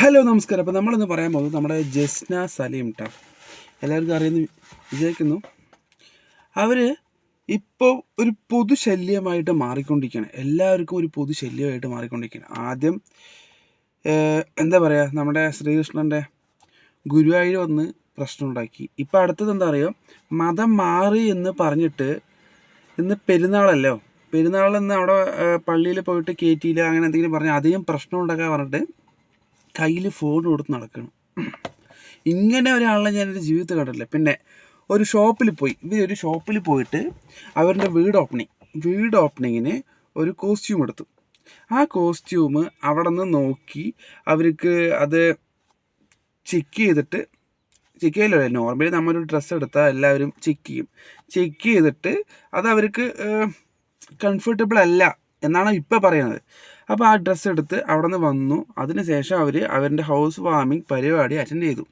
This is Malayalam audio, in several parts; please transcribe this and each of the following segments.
ഹലോ നമസ്കാരം. അപ്പോൾ നമ്മളിന്ന് പറയാൻ പോകുന്നത് നമ്മുടെ ജസ്ന സലീം ടാ എല്ലാവർക്കും അറിയുന്ന വിചാരിക്കുന്നു അവർ ഇപ്പോൾ ഒരു പൊതുശല്യമായിട്ട് മാറിക്കൊണ്ടിരിക്കുകയാണ്. എല്ലാവർക്കും ഒരു പൊതുശല്യമായിട്ട് മാറിക്കൊണ്ടിരിക്കുകയാണ്. ആദ്യം എന്താ പറയുക നമ്മുടെ ശ്രീകൃഷ്ണന്റെ ഗുരുവായൂർ വന്ന് പ്രശ്നമുണ്ടാക്കി. ഇപ്പോൾ അടുത്തത് എന്താ പറയുക മതം മാറി എന്ന് പറഞ്ഞിട്ട് ഇന്ന് പെരുന്നാളല്ലോ? പെരുന്നാളിന്ന് അവിടെ പള്ളിയിൽ പോയിട്ട് കയറ്റിയില്ല അങ്ങനെ എന്തെങ്കിലും പറഞ്ഞാൽ അധികം പ്രശ്നം ഉണ്ടാക്കാൻ പറഞ്ഞിട്ട് കയ്യിൽ ഫോൺ കൊടുത്ത് നടക്കണം. ഇങ്ങനെ ഒരാളെ ഞാൻ എന്റെ ജീവിതത്തിൽ കണ്ടിട്ടില്ല. പിന്നെ ഒരു ഷോപ്പിൽ പോയി. ഇവർ ഒരു ഷോപ്പിൽ പോയിട്ട് അവരുടെ വീട് ഓപ്പണിങ് വീട് ഓപ്പണിങ്ങിന് ഒരു കോസ്റ്റ്യൂം എടുത്തു. ആ കോസ്റ്റ്യൂം അവിടെ നിന്ന് നോക്കി അവർക്ക് അത് ചെക്ക് ചെയ്തിട്ട് ചെക്ക് ചെയ്യലോ നോർമലി നമ്മളൊരു ഡ്രസ്സ് എടുത്താൽ എല്ലാവരും ചെക്ക് ചെയ്യും. ചെക്ക് ചെയ്തിട്ട് അത് അവർക്ക് കംഫർട്ടബിൾ അല്ല. എന്നാണ് ഇപ്പോൾ പറയുന്നത് അപ്പോൾ ആ ഡ്രസ്സ് എടുത്ത് അവിടെ നിന്ന് വന്നു. അതിന് ശേഷം അവർ അവരുടെ ഹൗസ് വാമിങ് പരിപാടി അറ്റൻഡ് ചെയ്തു.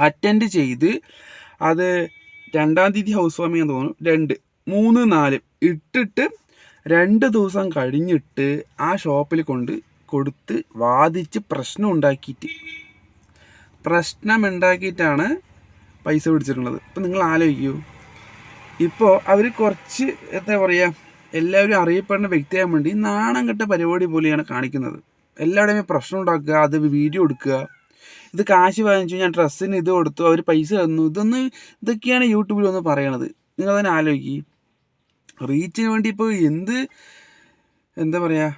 അറ്റൻഡ് ചെയ്ത് അത് രണ്ടാം തീയതി ഹൗസ് വാമിംഗ് എന്ന് തോന്നുന്നു. രണ്ട് മൂന്ന് നാല് ഇട്ടിട്ട് രണ്ട് ദിവസം കഴിഞ്ഞിട്ട് ആ ഷോപ്പിൽ കൊണ്ട് കൊടുത്ത് വാദിച്ച് പ്രശ്നം ഉണ്ടാക്കിയിട്ട്. പ്രശ്നം ഉണ്ടാക്കിയിട്ടാണ് പൈസ പിടിച്ചിട്ടുള്ളത്. ഇപ്പം നിങ്ങൾ ആലോചിക്കൂ. ഇപ്പോൾ അവർ കുറച്ച് എന്താ പറയുക എല്ലാവരും അറിയപ്പെടുന്ന വ്യക്തിയാകാൻ വേണ്ടി നാണം കെട്ട പരിപാടി പോലെയാണ് കാണിക്കുന്നത്. എല്ലാവരുടെയും പ്രശ്നം ഉണ്ടാക്കുക അത് വീഡിയോ എടുക്കുക ഇത് കാശ് വാങ്ങിച്ചു ഞാൻ ഡ്രസ്സിന് ഇത് കൊടുത്തു അവർ പൈസ തന്നു ഇതൊന്ന് ഇതൊക്കെയാണ് യൂട്യൂബിൽ ഒന്ന് പറയണത്. നിങ്ങൾ തന്നെ ആലോചിക്കുക റീച്ചിന് വേണ്ടി ഇപ്പോൾ എന്ത് എന്താ പറയുക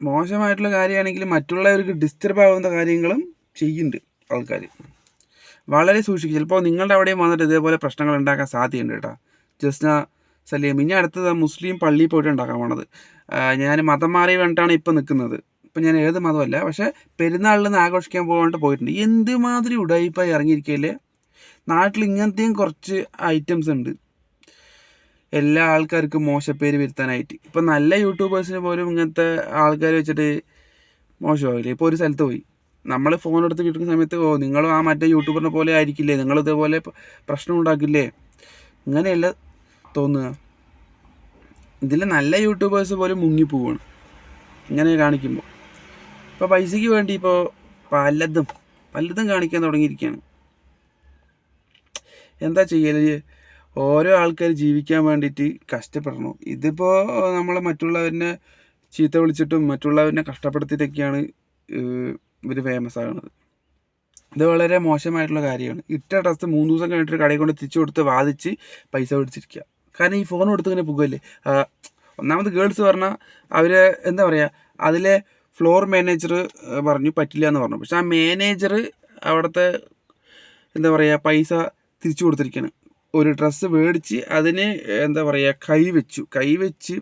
മോശമായിട്ടുള്ള കാര്യമാണെങ്കിലും മറ്റുള്ളവർക്ക് ഡിസ്റ്റർബ് ആവുന്ന കാര്യങ്ങളും ചെയ്യുന്നുണ്ട് ആൾക്കാർ വളരെ സൂക്ഷിക്കുക ചിലപ്പോൾ നിങ്ങളുടെ അവിടെയും വന്നിട്ട് ഇതേപോലെ പ്രശ്നങ്ങൾ ഉണ്ടാക്കാൻ സാധ്യതയുണ്ട് കേട്ടോ. ജസ്ന സലീം. ഇനി അടുത്തത് മുസ്ലിം പള്ളിയിൽ പോയിട്ട് ഉണ്ടാക്കാൻ പോണത്. ഞാൻ മതം മാറി വേണ്ടിയിട്ടാണ് ഇപ്പം നിൽക്കുന്നത്. ഇപ്പം ഞാൻ ഏത് മതമല്ല പക്ഷേ പെരുന്നാളിൽ നിന്ന് ആഘോഷിക്കാൻ പോകാണ്ട് പോയിട്ടുണ്ട്. എന്തുമാതിരി ഉടായിപ്പായി ഇറങ്ങിയിരിക്കല്ലേ നാട്ടിൽ ഇങ്ങനത്തെയും കുറച്ച് ഐറ്റംസ് ഉണ്ട്. എല്ലാ ആൾക്കാർക്കും മോശപ്പേര് വരുത്താനായിട്ട്. ഇപ്പം നല്ല യൂട്യൂബേഴ്സിന് പോലും ഇങ്ങനത്തെ ആൾക്കാർ വെച്ചിട്ട് മോശമാവില്ലേ ഇപ്പോൾ ഒരു സ്ഥലത്ത് പോയി. നമ്മൾ ഫോൺ എടുത്ത് കിട്ടുന്ന സമയത്ത് ഓ നിങ്ങളും ആ മറ്റേ യൂട്യൂബറിനെ പോലെ ആയിരിക്കില്ലേ? നിങ്ങൾ ഇതേപോലെ പ്രശ്നം ഉണ്ടാക്കില്ലേ? ഇങ്ങനെയല്ല തോന്നുക. ഇതിൽ നല്ല യൂട്യൂബേഴ്സ് പോലും മുങ്ങിപ്പോവാണ് ഇങ്ങനെ കാണിക്കുമ്പോൾ ഇപ്പോൾ പൈസയ്ക്ക് വേണ്ടി ഇപ്പോൾ പലതും പലതും കാണിക്കാൻ തുടങ്ങിയിരിക്കുകയാണ് എന്താ ചെയ്യൽ? ഓരോ ആൾക്കാർ ജീവിക്കാൻ വേണ്ടിയിട്ട് കഷ്ടപ്പെടണം. ഇതിപ്പോൾ നമ്മൾ മറ്റുള്ളവരെ ചീത്ത വിളിച്ചിട്ടും മറ്റുള്ളവരെ കഷ്ടപ്പെടുത്തിയിട്ടൊക്കെയാണ് ഇവർ ഫേമസ് ആകുന്നത്. ഇത് വളരെ മോശമായിട്ടുള്ള കാര്യമാണ്. ഇട്ട ഡ്രസ്സ് മൂന്ന് ദിവസം കഴിഞ്ഞിട്ട് കടയിൽ കൊണ്ട് തിരിച്ചു കൊടുത്ത് വാദിച്ച് പൈസ പിടിച്ചിരിക്കുക കാരണം ഈ ഫോൺ കൊടുത്ത് ഇങ്ങനെ പോകുമല്ലേ ഒന്നാമത് ഗേൾസ് പറഞ്ഞാൽ അവർ എന്താ പറയുക അതിലെ ഫ്ലോർ മാനേജർ പറഞ്ഞു പറ്റില്ല എന്ന് പറഞ്ഞു. പക്ഷെ ആ മാനേജർ അവിടുത്തെ എന്താ പറയുക പൈസ തിരിച്ചു കൊടുത്തിരിക്കുകയാണ് ഒരു ഡ്രസ്സ് മേടിച്ച് അതിന് എന്താ പറയുക കൈ വെച്ചു. കൈ വെച്ച്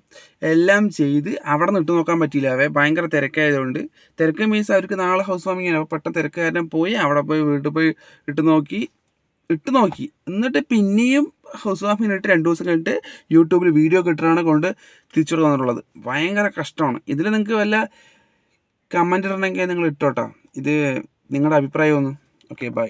എല്ലാം ചെയ്ത് അവിടെ നിന്ന് ഇട്ട് നോക്കാൻ പറ്റിയില്ല. അവ ഭയങ്കര തിരക്കായതുകൊണ്ട്. തിരക്ക് മീൻസ് അവർക്ക് നാളെ ഹൗസ് വാമിങ് ആണ്. അപ്പോൾ പെട്ടെന്ന് തിരക്കുകാരൻ പോയി അവിടെ പോയി വീട്ടിൽ പോയി ഇട്ട് നോക്കി ഇട്ട് നോക്കി. എന്നിട്ട് പിന്നെയും ഹൗസ് കഴിഞ്ഞിട്ട് രണ്ട് ദിവസം കഴിഞ്ഞിട്ട് യൂട്യൂബിൽ വീഡിയോ കിട്ടുകയാണ് കൊണ്ട് തിരിച്ചു കൊടുക്കാന്നുള്ളത് ഭയങ്കര കഷ്ടമാണ്. ഇതിൽ നിങ്ങൾക്ക് വല്ല കമന്റ് ഇടണമെങ്കിൽ നിങ്ങൾ ഇട്ടോട്ടോ. ഇത് നിങ്ങളുടെ അഭിപ്രായം ഒന്ന്. Okay bye